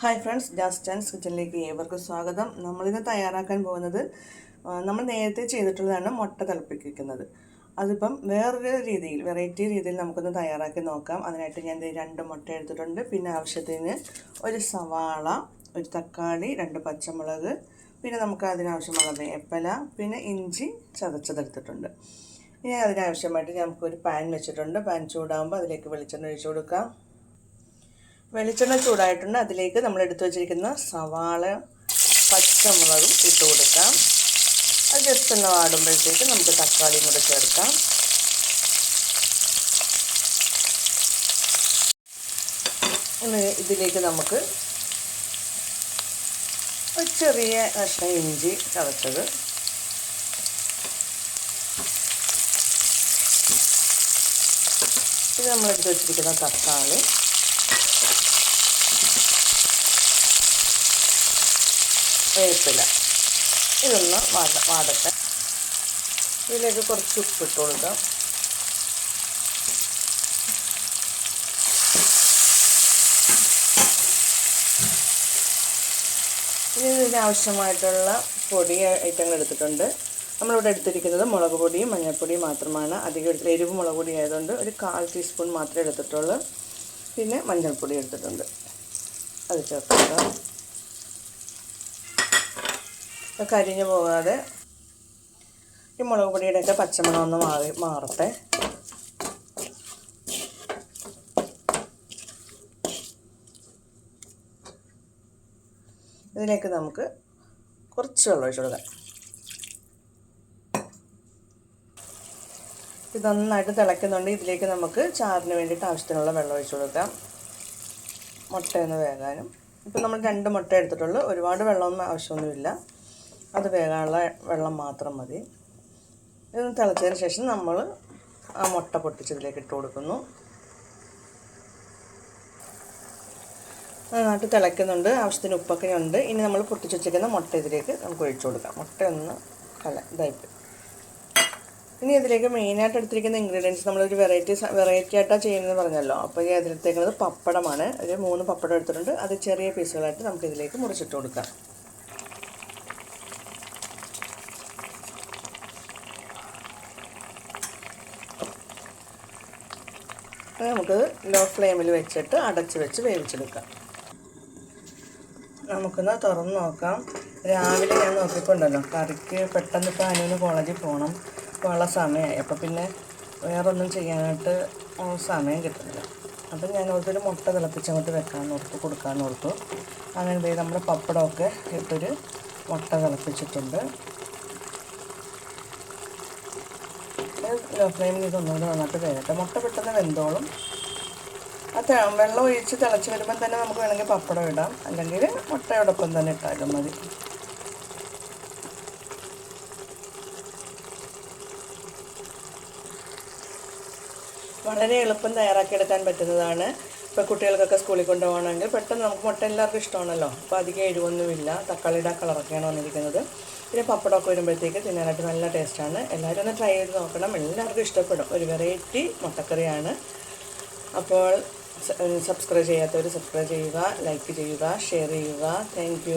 Hi friends just and കിച്ചണിലേക്ക് ഏവർക്കും സ്വാഗതം. നമ്മളിന്ന് തയ്യാറാക്കാൻ പോകുന്നത് നമ്മൾ നേരത്തെ ചെയ്തിട്ടുള്ളതാണ് മുട്ട തിളപ്പിക്കുന്നത്. അതിപ്പം വേറൊരു രീതിയിൽ വെറൈറ്റി രീതിയിൽ നമുക്കൊന്ന് തയ്യാറാക്കി നോക്കാം. അതിനായിട്ട് ഞാൻ രണ്ട് മുട്ട എടുത്തിട്ടുണ്ട്. പിന്നെ ആവശ്യത്തിന് ഒരു സവാള ഒരു തക്കാളി രണ്ട് പച്ചമുളക് പിന്നെ നമുക്ക് അതിനാവശ്യമുള്ള വേപ്പല പിന്നെ ഇഞ്ചി ചതച്ചതെടുത്തിട്ടുണ്ട് ഇനി അതിനാവശ്യമായിട്ട് നമുക്കൊരു പാൻ വെച്ചിട്ടുണ്ട്. പാൻ ചൂടാകുമ്പോൾ അതിലേക്ക് വെളിച്ചെണ്ണ ഒഴിച്ചു കൊടുക്കാം. വെളിച്ചെണ്ണ ചൂടായിട്ടുണ്ട്. അതിലേക്ക് നമ്മൾ എടുത്തു വച്ചിരിക്കുന്ന സവാള പച്ചമുളകും ഇട്ട് കൊടുക്കാം. അത് ജസ്റ്റ് ഒന്ന് വാടുമ്പോഴത്തേക്ക് നമുക്ക് തക്കാളിയും കൂടെ ചേർക്കാം. ഇതിലേക്ക് നമുക്ക് ഒരു ചെറിയ കഷ്ണം ഇഞ്ചി ചതച്ചത്. ഇത് നമ്മളെടുത്ത് വെച്ചിരിക്കുന്ന തക്കാളി. വേപ്പില. ഇതൊന്ന് വാട വാടട്ടെ. ഇതിലേക്ക് കുറച്ച് ഉപ്പിട്ട് കൊടുക്കാം. ഇനി ഇതിന് ആവശ്യമായിട്ടുള്ള പൊടി ഐറ്റങ്ങൾ എടുത്തിട്ടുണ്ട്. നമ്മളിവിടെ എടുത്തിരിക്കുന്നത് മുളക് പൊടിയും മഞ്ഞൾപ്പൊടിയും മാത്രമാണ്. അധികം എടുത്തില്ല. എരിവ് മുളക് പൊടി ആയതുകൊണ്ട് ഒരു കാൽ ടീസ്പൂൺ മാത്രമേ എടുത്തിട്ടുള്ളൂ. പിന്നെ മഞ്ഞൾപ്പൊടി എടുത്തിട്ടുണ്ട്. അത് ചേർക്കുക കരിഞ്ഞു പോകാതെ ഈ മുളക് പൊടിയുടെയൊക്കെ പച്ചമണം ഒന്ന് മാറി മാറട്ടെ. ഇതിലേക്ക് നമുക്ക് കുറച്ച് വെള്ളം ഒഴിച്ചു കൊടുക്കാം. ഇത് നന്നായിട്ട് തിളയ്ക്കുന്നുണ്ട്. ഇതിലേക്ക് നമുക്ക് ചാറിന് വേണ്ടിയിട്ട് ആവശ്യത്തിനുള്ള വെള്ളം ഒഴിച്ചു കൊടുക്കാം. മുട്ടയൊന്ന് വേകാനും. ഇപ്പം നമ്മൾ രണ്ട് മുട്ട എടുത്തിട്ടുള്ളൂ. ഒരുപാട് വെള്ളമൊന്നും ആവശ്യമൊന്നുമില്ല. അത് വേകാനുള്ള വെള്ളം മാത്രം മതി. ഇതൊന്ന് തിളച്ചതിന് ശേഷം നമ്മൾ ആ മുട്ട പൊട്ടിച്ചതിലേക്ക് ഇട്ട് കൊടുക്കുന്നു. നന്നായിട്ട് തിളയ്ക്കുന്നുണ്ട്. ആവശ്യത്തിന് ഉപ്പൊക്കെ ഉണ്ട്. ഇനി നമ്മൾ പൊട്ടിച്ച് വെച്ചിരിക്കുന്ന മുട്ട ഇതിലേക്ക് നമുക്ക് ഒഴിച്ചു കൊടുക്കാം. മുട്ട ഒന്ന് കല ഇതായിട്ട് ഇനി ഇതിലേക്ക് മെയിനായിട്ട് എടുത്തിരിക്കുന്ന ഇൻഗ്രീഡിയൻസ് നമ്മളൊരു വെറൈറ്റി വെറൈറ്റി ആയിട്ടാണ് ചെയ്യുന്നത് പറഞ്ഞല്ലോ. അപ്പോൾ ഈ അതിലെടുത്തേക്കുന്നത് പപ്പടമാണ്. ഒരു മൂന്ന് പപ്പടം എടുത്തിട്ടുണ്ട്. അത് ചെറിയ പീസുകളായിട്ട് നമുക്ക് ഇതിലേക്ക് മുറിച്ചിട്ട് കൊടുക്കാം. നമുക്ക് ലോ ഫ്ലെയിമിൽ വെച്ചിട്ട് അടച്ച് വെച്ച് വേവിച്ചെടുക്കാം. നമുക്കൊന്ന് തുറന്ന് നോക്കാം. രാവിലെ ഞാൻ നോക്കിക്കൊണ്ടല്ലോ. കറിക്ക് പെട്ടെന്ന് ഇപ്പോൾ അനുവിന് കോളേജിൽ പോകണം ഉള്ള സമയമായി. അപ്പോൾ പിന്നെ വേറൊന്നും ചെയ്യാനായിട്ട് സമയം കിട്ടുന്നില്ല. അപ്പം ഞാൻ ഓർത്തൊരു മുട്ട തിളപ്പിച്ചങ്ങോട്ട് വെക്കാൻ ഓർത്തു കൊടുക്കാൻ ഓർത്തു. അങ്ങനെ ദേ നമ്മുടെ പപ്പടമൊക്കെ ഇട്ടൊരു മുട്ട തിളപ്പിച്ചിട്ടുണ്ട്. ലോ ഫ്ലെയിമിൽ ഇതൊന്നുകൂടെ നന്നായിട്ട് വേകട്ടെ മുട്ട പെട്ടെന്ന് വെന്തോളും. അത് വെള്ളം ഒഴിച്ച് തിളച്ച് വരുമ്പോൾ തന്നെ നമുക്ക് വേണമെങ്കിൽ പപ്പടം ഇടാം. അല്ലെങ്കിൽ മുട്ടയോടൊപ്പം തന്നെ ഇട്ടാലും മതി. വളരെ എളുപ്പം തയ്യാറാക്കിയെടുക്കാൻ പറ്റുന്നതാണ്. ഇപ്പോൾ കുട്ടികൾക്കൊക്കെ സ്കൂളിൽ കൊണ്ടുപോകണമെങ്കിൽ പെട്ടെന്ന് നമുക്ക് മുട്ട എല്ലാവർക്കും ഇഷ്ടമാണല്ലോ. അപ്പോൾ അധികം എരിവൊന്നുമില്ല. തക്കാളിയുടെ കളറൊക്കെയാണ് വന്നിരിക്കുന്നത്. പിന്നെ പപ്പടമൊക്കെ വരുമ്പോഴത്തേക്ക് തിന്നാനായിട്ട് നല്ല ടേസ്റ്റാണ് എല്ലാവരും ഒന്ന് ട്രൈ ചെയ്ത് നോക്കണം. എല്ലാവർക്കും ഇഷ്ടപ്പെടും. ഒരു വെറൈറ്റി മുട്ടക്കറിയാണ്. അപ്പോൾ സബ്സ്ക്രൈബ് ചെയ്യാത്തവർ സബ്സ്ക്രൈബ് ചെയ്യുക ലൈക്ക് ചെയ്യുക ഷെയർ ചെയ്യുക. താങ്ക്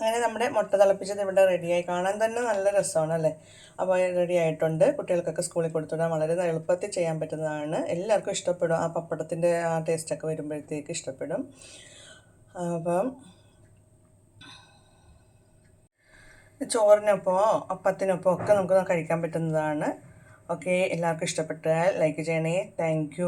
അങ്ങനെ നമ്മുടെ മുട്ട തിളപ്പിച്ചത് ഇവിടെ റെഡിയായി കാണാൻ തന്നെ നല്ല രസമാണ് അല്ലേ അപ്പോൾ റെഡി ആയിട്ടുണ്ട്. കുട്ടികൾക്കൊക്കെ സ്കൂളിൽ കൊടുത്തുവിടാൻ വളരെ എളുപ്പത്തിൽ ചെയ്യാൻ പറ്റുന്നതാണ്. എല്ലാവർക്കും ഇഷ്ടപ്പെടും. ആ പപ്പടത്തിന്റെ ആ ടേസ്റ്റൊക്കെ വരുമ്പോഴത്തേക്ക് ഇഷ്ടപ്പെടും. അപ്പം ചോറിനൊപ്പമോ അപ്പത്തിനൊപ്പമോ ഒക്കെ നമുക്ക് കഴിക്കാൻ പറ്റുന്നതാണ്. ഓക്കെ എല്ലാവർക്കും ഇഷ്ടപ്പെട്ടാൽ ലൈക്ക് ചെയ്യണേ. താങ്ക്